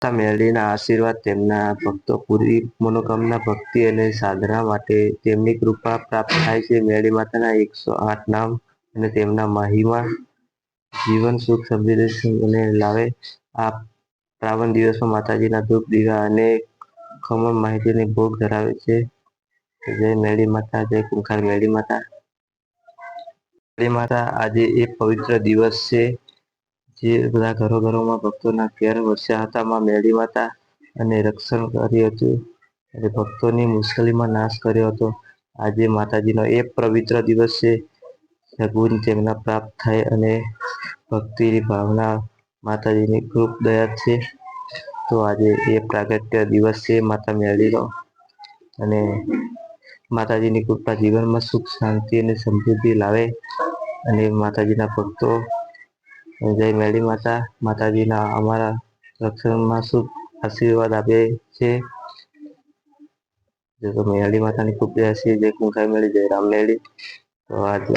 માતા મેરડીના આશીર્વાદ તેમના ભક્તો પૂરી મનોકામના ભક્તિ અને સાધના માટે તેમની કૃપા પ્રાપ્ત થાય છે. મેરડી માતાના એકસો આઠ નામ અને તેમના મહિમા જીવન સુખ સમૃદ્ધિ અને લાવે. આ શ્રાવણ દિવસમાં માતાજીના ધૂપ, દીવા અને ખમણ માહિતીની ભોગ ધરાવે છે. જય મેરડી માતા, જય કુંખાર મેરડી માતા. મેરડી માતા આજે એક પવિત્ર દિવસ છે. જે બધા ઘરો ઘરોમાં ભક્તોના ઘેર વસ્યા હતા, માં મેળી માતા અને રક્ષણ કર્યું હતું. અને ભક્તોની મુશ્કેલીમાં નાશ કર્યો હતો. આજે માતાજીનો એ પવિત્ર દિવસ છે સગુન તેમના પ્રાપ્ત થાય અને ભક્તિની ભાવના માતાજીની ખૂબ દયા છે. તો આજે એ પ્રાગટ્ય દિવસ છે માતા મેળીનો અને માતાજીની કૃપા જીવનમાં સુખ, શાંતિ અને સમૃદ્ધિ લાવે અને માતાજીના ભક્તો જય મેળી માતા, માતાજીના અમારા રક્ષણમાં શુભ આશીર્વાદ આપે છે. જો તો મેળી માતાની ખૂબ છે. જય કુંખાઈ મેળી જય રામ મેળી તો આજે